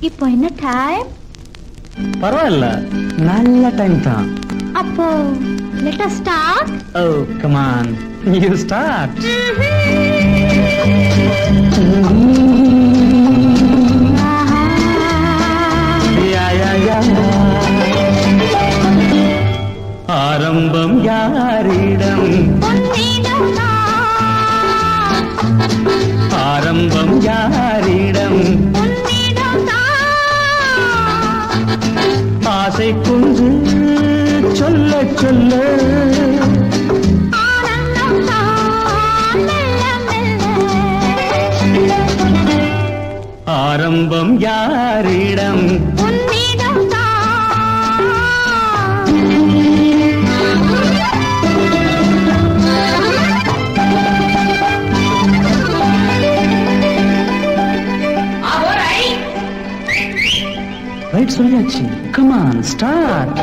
இப்போ என்ன டைம் பரவாயில்ல நல்ல டைம் தான் அப்போ let us start oh come on you start ஆசை குஞ்சு சொல்ல சொல்ல. ஆரம்பம் யாரிடம்? ரைட் சொல்லியாச்சு கமான் ஸ்டார்ட்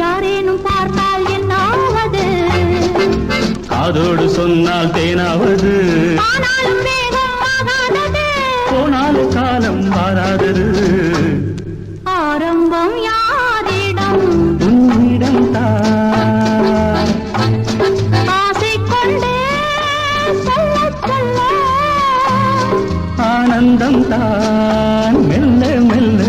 யாரேனும் பார்த்தால் என்னாவது? காதோடு சொன்னால் தேனாவது. ஆனாலும் வேகம் ஆகாதது. போனாலும் காலம் மாறாதது. ஆரம்பம் யாரிடம்? உன்னிடம் தான் ஆனந்தம் தான் மெல்ல மெல்ல.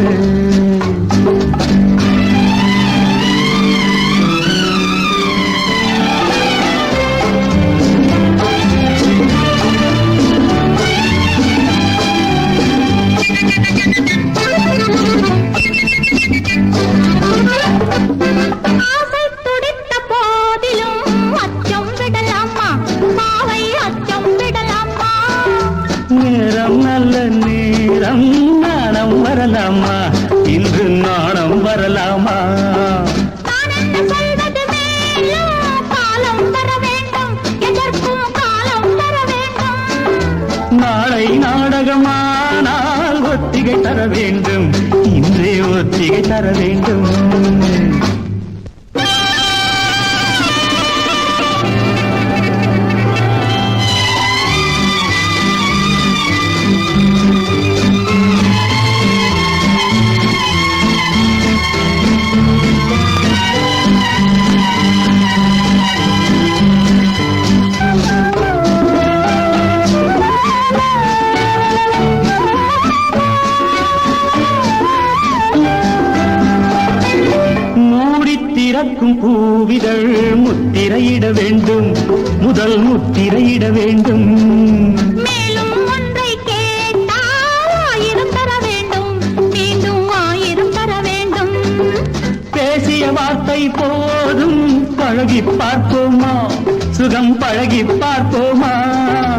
எதற்கும் காலம் வர வேண்டும். நாளை நாடகமானால் ஒத்திகை தர வேண்டும். இன்றே ஒத்திகை தர வேண்டும். மூடி திறக்கும் பூவிதழ் முத்திரையிட வேண்டும். முதல் முத்திரையிட வேண்டும். மேலும் ஒன்றை கேட்டால் ஆயிரம் தர வேண்டும். மீண்டும் ஆயிரம் தர வேண்டும். பேசிய வார்த்தை போதும். பழகி பார்ப்போமா? சுகம் பழகி பார்ப்போமா?